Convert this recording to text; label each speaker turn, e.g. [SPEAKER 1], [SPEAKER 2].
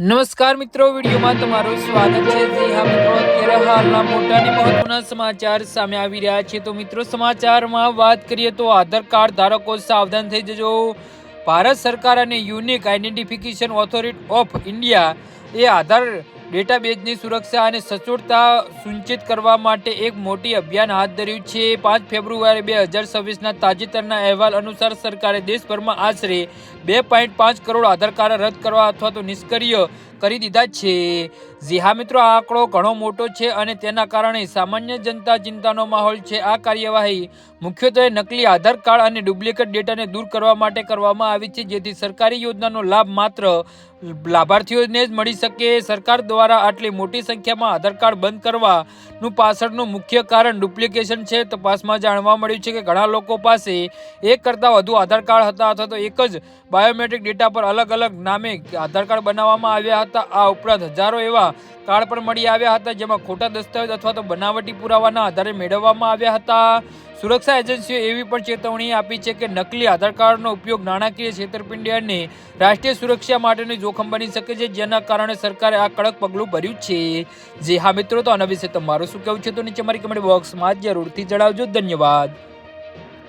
[SPEAKER 1] નમસ્કાર મિત્રો, વિડીયોમાં તમારું સ્વાગત છે. જી હા મિત્રો, અત્યારે હાલના મોટા અને મહત્વના સમાચાર સામે આવી રહ્યા છે. તો મિત્રો, સમાચારમાં વાત કરીએ તો આધાર કાર્ડ ધારકો સાવધાન થઈ જજો. ભારત સરકાર અને unique identification authority of India એ આધાર ડેટાબેઝની સુરક્ષા અને સચોટતા સુનિશ્ચિત કરવા માટે એક મોટી અભિયાન હાથ ધર્યું છે. પાંચ ફેબ્રુઆરી બે હજાર છવ્વીસના તાજેતરના અહેવાલ અનુસાર સરકારે દેશભરમાં આશરે બે પોઈન્ટ પાંચ કરોડ આધાર કાર્ડ રદ કરવા અથવા તો નિષ્ક્રિય કરી દીધા છે. જી મિત્રો, આ આંકડો ઘણો મોટો છે અને તેના કારણે સામાન્ય જનતા ચિંતાનો માહોલ છે. આ કાર્યવાહી મુખ્યત્વે નકલી આધાર કાર્ડ અને ડુપ્લિકેટ ડેટાને દૂર કરવા માટે કરવામાં આવી છે, જેથી સરકારી યોજનાનો લાભ માત્ર લાભાર્થીઓને જ મળી શકે. સરકાર દ્વારા આટલી મોટી સંખ્યામાં આધાર કાર્ડ બંધ કરવાનું પાછળનું મુખ્ય કારણ ડુપ્લિકેશન છે. તપાસમાં જાણવા મળ્યું છે કે ઘણા લોકો પાસે એક કરતાં વધુ આધાર કાર્ડ હતા અથવા તો એક જ બાયોમેટ્રિક ડેટા પર અલગ અલગ નામે આધાર કાર્ડ બનાવવામાં આવ્યા હતા આ ઉપરાંત હજારો એવા કાર્ડ પણ મળી આવ્યા હતા, જેમાં ખોટા દસ્તાવેજ અથવા તો બનાવટી પુરાવાના આધારે મેળવવામાં આવ્યા હતા. સુરક્ષા એજન્સીઓ એવી પણ ચેતવણી આપી છે કે નકલી આધાર કાર્ડનો ઉપયોગ નાણાકીય છેતરપિંડી અને રાષ્ટ્રીય સુરક્ષા માટેનું જોખમ બની શકે છે, જેના કારણે સરકારે આ કડક પગલું ભર્યું છે. જે હા મિત્રો, તો આના વિશે તમારું શું કહેવું છે? તો નીચે મારી કમેન્ટ બોક્સમાં જરૂરથી જણાવજો. ધન્યવાદ.